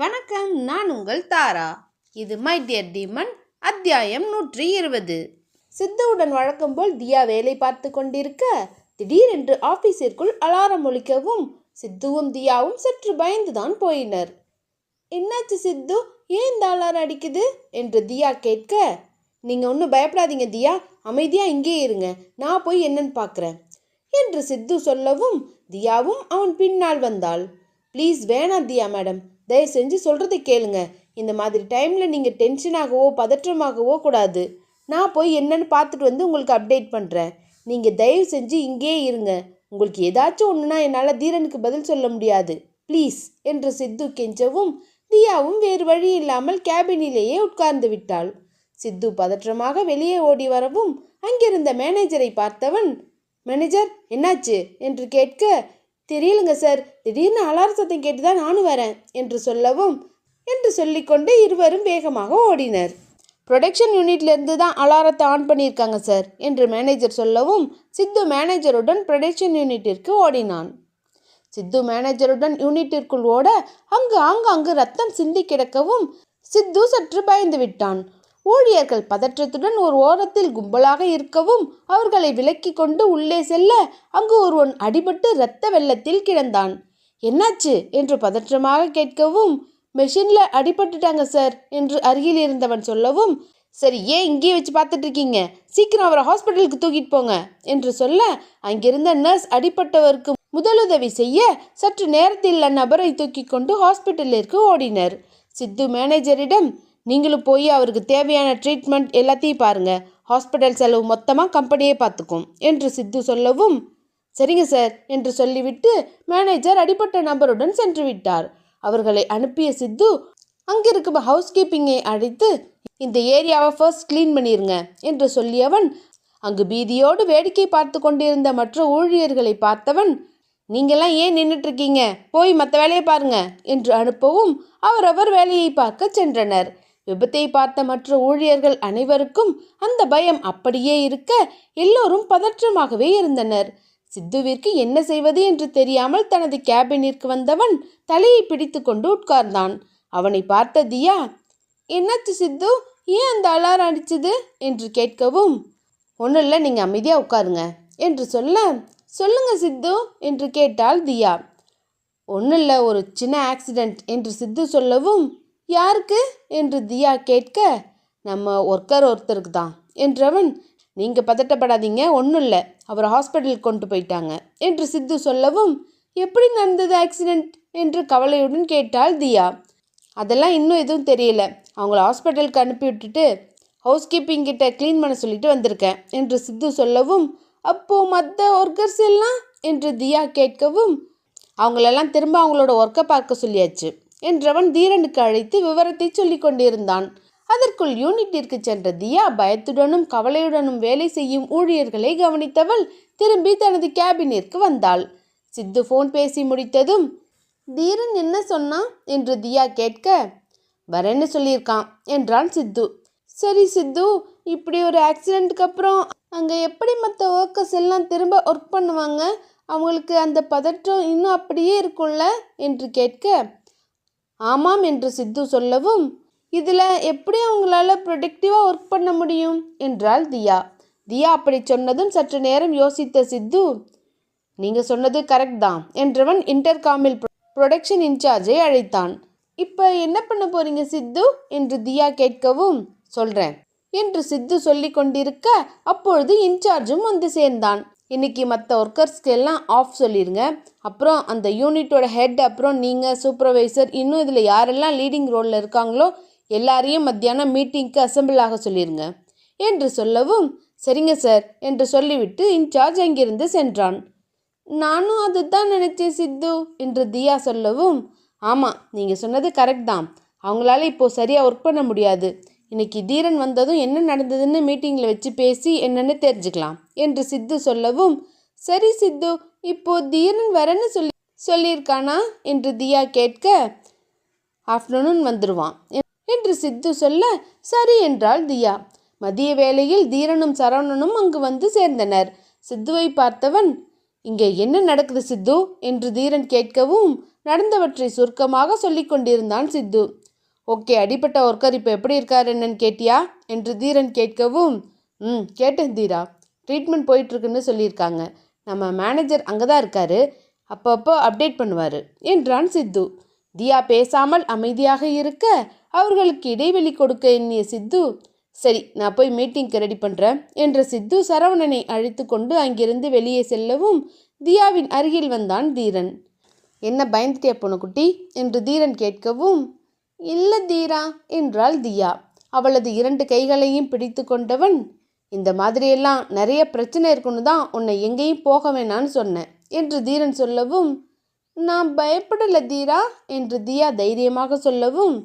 வணக்கம் நான் உங்கள் தாரா. இது மை டியர் டீமன் அத்தியாயம் நூற்றி இருபது. சித்துவுடன் வழக்கம் போல் தியா வேலை பார்த்து கொண்டிருக்க திடீரென்று ஆபீஸிற்குள் அலாரம் ஒழிக்கவும் சித்துவும் தியாவும் சற்று பயந்துதான் போயினர். என்னாச்சு சித்து? ஏன் இந்த அலாரம் அடிக்குது? என்று தியா கேட்க நீங்க ஒன்றும் பயப்படாதீங்க தியா அமைதியா இங்கே இருங்க நான் போய் என்னன்னு பார்க்குறேன் என்று சித்து சொல்லவும் தியாவும் அவன் பின்னால் வந்தாள். ப்ளீஸ் வேணாம் தியா மேடம் தயவு செஞ்சு சொல்கிறத கேளுங்க. இந்த மாதிரி டைமில் நீங்கள் டென்ஷனாகவோ பதற்றமாகவோ கூடாது. நான் போய் என்னன்னு பார்த்துட்டு வந்து உங்களுக்கு அப்டேட் பண்ணுறேன் நீங்கள் தயவு செஞ்சு இங்கேயே இருங்க. உங்களுக்கு ஏதாச்சும் ஒன்றுனா என்னால் தீரனுக்கு பதில் சொல்ல முடியாது. ப்ளீஸ் என்று சித்து கெஞ்சவும் தியாவும் வேறு வழி இல்லாமல் கேபினிலேயே உட்கார்ந்து விட்டாள். சித்து பதற்றமாக வெளியே ஓடி வரவும் அங்கிருந்த மேனேஜரை பார்த்தவன் மேனேஜர் என்னாச்சு? என்று கேட்க தெரியலங்க சார் திடீர்னு அலார சத்தம் கேட்டு தான் நானும் வரேன் என்று சொல்லவும் என்று சொல்லிக்கொண்டு இருவரும் வேகமாக ஓடினர். ப்ரொடக்ஷன் யூனிட்லேருந்து தான் அலாரத்தை ஆன் பண்ணியிருக்காங்க சார் என்று மேனேஜர் சொல்லவும் சித்து மேனேஜருடன் ப்ரொடக்ஷன் யூனிட்டிற்கு ஓடினான். சித்து மேனேஜருடன் யூனிட்டிற்குள் ஓட அங்கு ஆங்காங்கு ரத்தம் சிந்தி கிடக்கவும் சித்து சற்று பயந்து விட்டான் ஊழியர்கள் பதற்றத்துடன் ஒரு ஓரத்தில் கும்பலாக இருக்கவும் அவர்களை விலக்கி கொண்டு உள்ளே செல்ல அங்கு ஒருவன் அடிபட்டு இரத்த வெள்ளத்தில் கிடந்தான். என்னாச்சு? என்று பதற்றமாக கேட்கவும் மெஷின்ல அடிபட்டுட்டாங்க சார் என்று அருகில் இருந்தவன் சொல்லவும் சரி ஏன் இங்கேயே வச்சு பார்த்துட்டு இருக்கீங்க? சீக்கிரம் அவரை ஹாஸ்பிட்டலுக்கு தூக்கிட்டு போங்க என்று சொல்ல அங்கிருந்த நர்ஸ் அடிபட்டவருக்கு முதலுதவி செய்ய சற்று நேரத்தில் அந்நபரை தூக்கி கொண்டு ஹாஸ்பிட்டலிற்கு ஓடினர். சித்து மேனேஜரிடம் நீங்களும் போய் அவருக்கு தேவையான ட்ரீட்மெண்ட் எல்லாத்தையும் பாருங்கள் ஹாஸ்பிட்டல் செலவு மொத்தமாக கம்பெனியே பார்த்துக்கும். என்று சித்து சொல்லவும் சரிங்க சார் என்று சொல்லிவிட்டு மேனேஜர் அடிப்பட்ட நபருடன் சென்று விட்டார். அவர்களை அனுப்பிய சித்து அங்கிருக்கும் ஹவுஸ் கீப்பிங்கை அழைத்து இந்த ஏரியாவை ஃபர்ஸ்ட் க்ளீன் பண்ணிருங்க என்று சொல்லியவன் அங்கு பீதியோடு வேடிக்கை பார்த்து கொண்டிருந்த மற்ற ஊழியர்களை பார்த்தவன் நீங்கெல்லாம் ஏன் நின்றுட்டு இருக்கீங்க போய் மற்ற வேலையை பாருங்க என்று அனுப்பவும் அவரவர் வேலையை பார்க்க சென்றனர். விபத்தை பார்த்த மற்ற ஊழியர்கள் அனைவருக்கும் அந்த பயம் அப்படியே இருக்க எல்லோரும் பதற்றமாகவே இருந்தனர். சித்துவிற்கு என்ன செய்வது என்று தெரியாமல் தனது கேபினிற்கு வந்தவன் தலையை பிடித்து கொண்டு உட்கார்ந்தான். அவனை பார்த்த தியா என்னாச்சு சித்து? ஏன் அந்த அலாரம் அடிச்சது? என்று கேட்கவும் ஒன்றும் இல்லை நீங்கள் அமைதியாக உட்காருங்க என்று சொல்ல சொல்லுங்க சித்து என்று கேட்டாள் தியா. ஒன்றும் இல்லை ஒரு சின்ன ஆக்சிடெண்ட் என்று சித்து சொல்லவும் யாருக்கு? என்று தியா கேட்க நம்ம ஒர்க்கர் ஒருத்தருக்கு தான் என்றவன் நீங்கள் பதட்டப்படாதீங்க ஒன்றும் இல்லை அவரை ஹாஸ்பிட்டலுக்கு கொண்டு போயிட்டாங்க என்று சித்து சொல்லவும் எப்படி நடந்தது ஆக்சிடெண்ட் என்று கவலையுடன் கேட்டாள் தியா. அதெல்லாம் இன்னும் எதுவும் தெரியல. அவங்கள ஹாஸ்பிட்டலுக்கு அனுப்பி விட்டுட்டு ஹவுஸ் கீப்பிங் கிட்ட க்ளீன் பண்ண சொல்லிட்டு வந்திருக்கேன் என்று சித்து சொல்லவும் அப்போ மற்ற ஒர்க்கர்ஸ் எல்லாம்? என்று தியா கேட்கவும் அவங்களெல்லாம் திரும்ப அவங்களோட ஒர்க்கை பார்க்க சொல்லியாச்சு. என்றவன் தீரனுக்கு அழைத்து விவரத்தை சொல்லிக் கொண்டிருந்தான். அதற்குள் யூனிட்டிற்கு சென்ற தியா பயத்துடனும் கவலையுடனும் வேலை செய்யும் ஊழியர்களை கவனித்தவள் திரும்பி தனது கேபினிற்கு வந்தாள். சித்து ஃபோன் பேசி முடித்ததும் தீரன் என்ன சொன்னான் என்று தியா கேட்க வரேன்னு சொல்லியிருக்கான் என்றான் சித்து. சரி சித்து இப்படி ஒரு ஆக்சிடெண்ட்டுக்கு அப்புறம் அங்கே எப்படி மற்ற ஒர்க்கர்ஸ் எல்லாம் திரும்ப ஒர்க் பண்ணுவாங்க? அவங்களுக்கு அந்த பதற்றம் இன்னும் அப்படியே இருக்கும்ல? என்று கேட்க ஆமாம் என்று சித்து சொல்லவும் இதில் எப்படி அவங்களால ப்ரொடக்டிவாக ஒர்க் பண்ண முடியும்? என்றாள் தியா. தியா அப்படி சொன்னதும் சற்று நேரம் யோசித்த சித்து நீங்கள் சொன்னது கரெக்ட் தான் என்றவன் இன்டர்காமில் ப்ரொடக்ஷன் இன்சார்ஜை அழைத்தான். இப்போ என்ன பண்ண போறீங்க சித்து? என்று தியா கேட்கவும் சொல்கிறேன் என்று சித்து சொல்லி கொண்டிருக்க அப்பொழுது இன்சார்ஜும் வந்து சேர்ந்தான். இன்றைக்கி மற்ற ஒர்க்கர்ஸ்க்கு எல்லாம் ஆஃப் சொல்லிடுங்க அப்புறம் அந்த யூனிட்டோட ஹெட் அப்புறம் நீங்கள் சூப்பர்வைசர் இன்னும் இதில் யாரெல்லாம் லீடிங் ரோலில் இருக்காங்களோ எல்லாரையும் மத்தியானம் மீட்டிங்க்கு அசெம்பிள் ஆக சொல்லிடுங்க என்று சொல்லவும் சரிங்க சார் என்று சொல்லிவிட்டு இன்சார்ஜ் அங்கிருந்து சென்றான். நானும் அதுதான் நினச்சேன் சித்து என்று தியா சொல்லவும் ஆமாம் நீங்கள் சொன்னது கரெக்ட் தான். அவங்களால இப்போது சரியாக ஒர்க் பண்ண முடியாது. இன்னைக்கு தீரன் வந்ததும் என்ன நடந்ததுன்னு மீட்டிங்கில் வச்சு பேசி என்னென்னு தெரிஞ்சுக்கலாம். என்று சித்து சொல்லவும் சரி சித்து இப்போ தீரன் வரேன்னு சொல்லி சொல்லியிருக்கானா? என்று தியா கேட்க ஆஃப்டர்நூன் வந்துடுவான் என்று சித்து சொல்ல சரி என்றாள் தியா. மதிய வேளையில் தீரனும் சரவணனும் அங்கு வந்து சேர்ந்தனர். சித்துவை பார்த்தவன் இங்கே என்ன நடக்குது சித்து? என்று தீரன் கேட்கவும் நடந்தவற்றை சுருக்கமாக சொல்லிக் கொண்டிருந்தான் சித்து. ஓகே அடிப்பட்ட ஒர்க்கர் இப்போ எப்படி இருக்கார் என்னன்னு கேட்டியா? என்று தீரன் கேட்கவும் ம் கேட்டேன் தீரா. ட்ரீட்மெண்ட் போயிட்டுருக்குன்னு சொல்லியிருக்காங்க. நம்ம மேனேஜர் அங்கே தான் இருக்காரு. அப்பப்போ அப்டேட் பண்ணுவார். என்றான் சித்து. தியா பேசாமல் அமைதியாக இருக்க அவர்களுக்கு இடைவெளி கொடுக்க எண்ணிய சித்து சரி நான் போய் மீட்டிங்க்கு ரெடி பண்ணுறேன் என்ற சித்து சரவணனை அழைத்து கொண்டு அங்கிருந்து வெளியே செல்லவும் தியாவின் அருகில் வந்தான் தீரன். என்ன பயந்துட்டே பொண்ணுக்குட்டி? என்று தீரன் கேட்கவும் இல்லை தீரா என்றாள் தியா. அவளது இரண்டு கைகளையும் பிடித்து கொண்டவன் இந்த மாதிரியெல்லாம் நிறைய பிரச்சனை இருக்குன்னு தான் உன்னை எங்கேயும் போக வேணான்னு சொன்னேன் என்று தீரன் சொல்லவும் நான் பயப்படலை தீரா என்று தியா தைரியமாக சொல்லவும்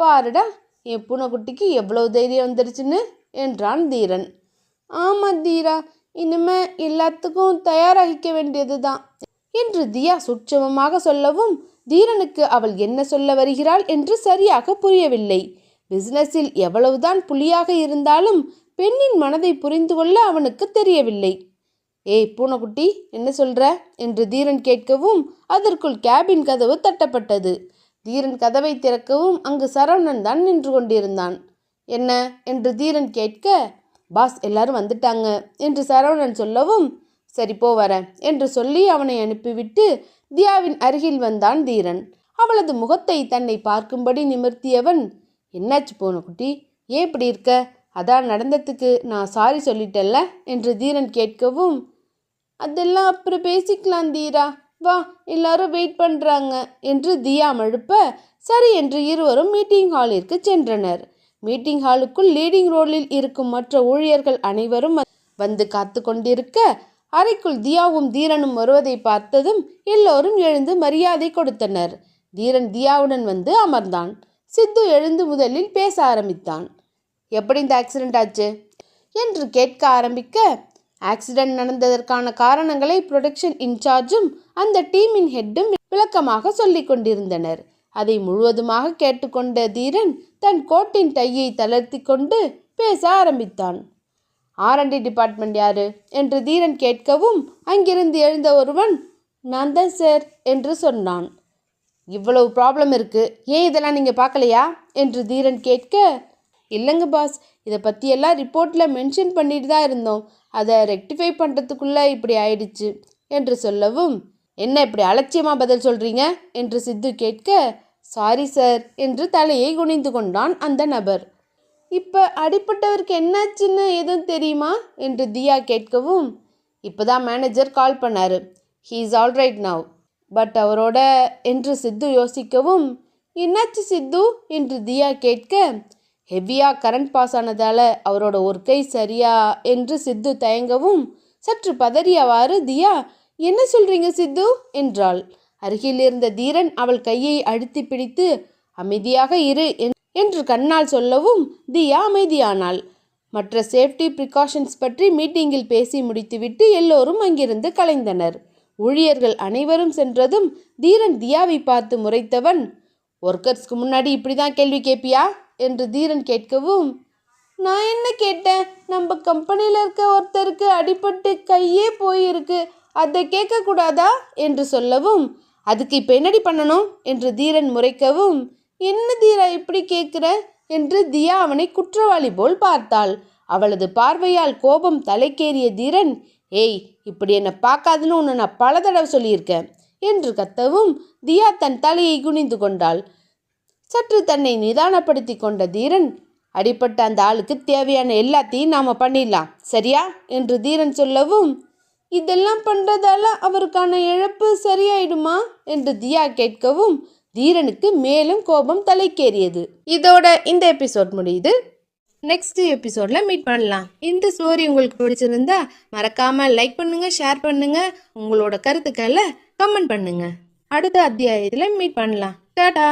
பாருடா என் பூனைக்குட்டிக்கு எவ்வளவு தைரியம் வந்துருச்சுன்னு என்றான் தீரன். ஆமாம் தீரா இனிமே எல்லாத்துக்கும் தயாராகிக்க வேண்டியது தான் என்று தியா சுட்சமமாக சொல்லவும் தீரனுக்கு அவள் என்ன சொல்ல வருகிறாள் என்று சரியாக புரியவில்லை. பிசினஸில் எவ்வளவுதான் புலியாக இருந்தாலும் பெண்ணின் மனதை புரிந்து கொள்ள அவனுக்கு தெரியவில்லை. ஏய் பூனைக்குட்டி என்ன சொல்ற? என்று தீரன் கேட்கவும் அதற்குள் கேபின் கதவு தட்டப்பட்டது. தீரன் கதவை திறக்கவும் அங்கு சரவணன் தான் நின்று கொண்டிருந்தான். என்ன? என்று தீரன் கேட்க பாஸ் எல்லாரும் வந்துட்டாங்க என்று சரவணன் சொல்லவும் சரி போ வரேன் என்று சொல்லி அவனை அனுப்பிவிட்டு தியாவின் அருகில் வந்தான் தீரன். அவளது முகத்தை தன்னை பார்க்கும்படி நிமிர்த்தியவன் என்னாச்சு பூனைக்குட்டி? ஏன் இப்படி இருக்க? அதான் நடந்ததுக்கு நான் சாரி சொல்லிட்டேல்ல என்று தீரன் கேட்கவும் அதெல்லாம் அப்புறம் பேசிக்கலாம் தீரா. வா எல்லாரும் வெயிட் பண்ணுறாங்க என்று தியா மழுப்ப சரி என்று இருவரும் மீட்டிங் ஹாலிற்கு சென்றனர். மீட்டிங் ஹாலுக்குள் லீடிங் ரோலில் இருக்கும் மற்ற ஊழியர்கள் அனைவரும் வந்து காத்து கொண்டிருக்க அறைக்குள் தியாவும் தீரனும் வருவதை பார்த்ததும் எல்லோரும் எழுந்து மரியாதை கொடுத்தனர். தீரன் தியாவுடன் வந்து அமர்ந்தான். சித்து எழுந்து முதலில் பேச ஆரம்பித்தான். எப்படி இந்த ஆக்சிடென்ட் ஆச்சு? என்று கேட்க ஆரம்பிக்க ஆக்சிடென்ட் நடந்ததற்கான காரணங்களை ப்ரொடக்ஷன் இன்சார்ஜும் அந்த டீமின் ஹெட்டும் விளக்கமாக சொல்லிக் கொண்டிருந்தனர். அதை முழுவதுமாக கேட்டுக்கொண்ட தீரன் தன் கோட்டின் டையை தளர்த்தி கொண்டு பேச ஆரம்பித்தான். ஆர்என்டி டிபார்ட்மெண்ட் யாரு? என்று தீரன் கேட்கவும் அங்கிருந்து எழுந்த ஒருவன் நான் தான் சார் என்று சொன்னான். இவ்வளவு ப்ராப்ளம் இருக்கு. ஏன் இதெல்லாம் நீங்கள் பார்க்கலையா? என்று தீரன் கேட்க இல்லைங்க பாஸ். இதை பற்றியெல்லாம் ரிப்போர்ட்டில் மென்ஷன் பண்ணிட்டு தான் இருந்தோம். அதை ரெக்டிஃபை பண்ணுறதுக்குள்ளே இப்படி ஆயிடுச்சு. என்று சொல்லவும் என்ன இப்படி அலட்சியமாக பதில் சொல்கிறீங்க என்று சித்து கேட்க சாரி சார் என்று தலையை குனிந்து கொண்டான் அந்த நபர். இப்போ அடிப்பட்டவருக்கு என்னாச்சுன்னு எதுவும் தெரியுமா? என்று தியா கேட்கவும் இப்போ தான் மேனேஜர் கால் பண்ணார் he is alright now but அவரோட என்று சித்து யோசிக்கவும் என்னாச்சு சித்து? என்று தியா கேட்க ஹெவியாக கரண்ட் பாஸ் ஆனதால் அவரோட ஒரு கை சரியா என்று சித்து தயங்கவும் சற்று பதறியவாறு தியா என்ன சொல்றீங்க சித்து? என்றாள். அருகில் இருந்த தீரன் அவள் கையை அழுத்தி பிடித்து அமைதியாக இரு என்- என்று கண்ணால் சொல்லவும் தியா அமைதியானாள் மற்ற சேஃப்டி ப்ரிகாஷன்ஸ் பற்றி மீட்டிங்கில் பேசி முடித்துவிட்டு எல்லோரும் அங்கிருந்து கலைந்தனர். ஊழியர்கள் அனைவரும் சென்றதும் தீரன் தியாவை பார்த்து முறைத்தவன் ஒர்க்கர்ஸ்க்கு முன்னாடி இப்படி தான் கேள்வி கேட்பியா என்று தீரன் கேட்கவும் நான் என்ன கேட்டேன்? நம்ம கம்பெனியில் இருக்க ஒருத்தருக்கு அடிபட்டு கையே போயிருக்கு. அதை கேட்கக்கூடாதா? என்று சொல்லவும் அதுக்கு இப்போ என்னடி பண்ணணும்? என்று தீரன் முறைக்கவும் என்ன தீரா இப்படி கேட்குற என்று தியா அவனை குற்றவாளி போல் பார்த்தாள். அவளது பார்வையால் கோபம் தலைக்கேறிய தீரன் ஏய் இப்படி என்னை பார்க்காதுன்னு உன்னை நான் பல தடவை சொல்லியிருக்கேன் என்று கத்தவும் தியா தன் தலையை குனிந்து கொண்டாள். சற்று தன்னை நிதானப்படுத்தி கொண்ட தீரன் அடிப்பட்ட அந்த ஆளுக்கு தேவையான எல்லாத்தையும் நாம் பண்ணிடலாம் சரியா? என்று தீரன் சொல்லவும் இதெல்லாம் பண்ணுறதால அவருக்கான இழப்பு சரியாயிடுமா? என்று தியா கேட்கவும் தீரனுக்கு மேலும் கோபம் தலைக்கேறியது. இதோட இந்த எபிசோட் முடியுது. நெக்ஸ்ட் எபிசோடில் மீட் பண்ணலாம். இந்த ஸ்டோரி உங்களுக்கு பிடிச்சிருந்தா மறக்காமல் லைக் பண்ணுங்கள் ஷேர் பண்ணுங்கள் உங்களோட கருத்துக்களை கமெண்ட் பண்ணுங்கள் அடுத்த அத்தியாயத்தில் மீட் பண்ணலாம். டாடா!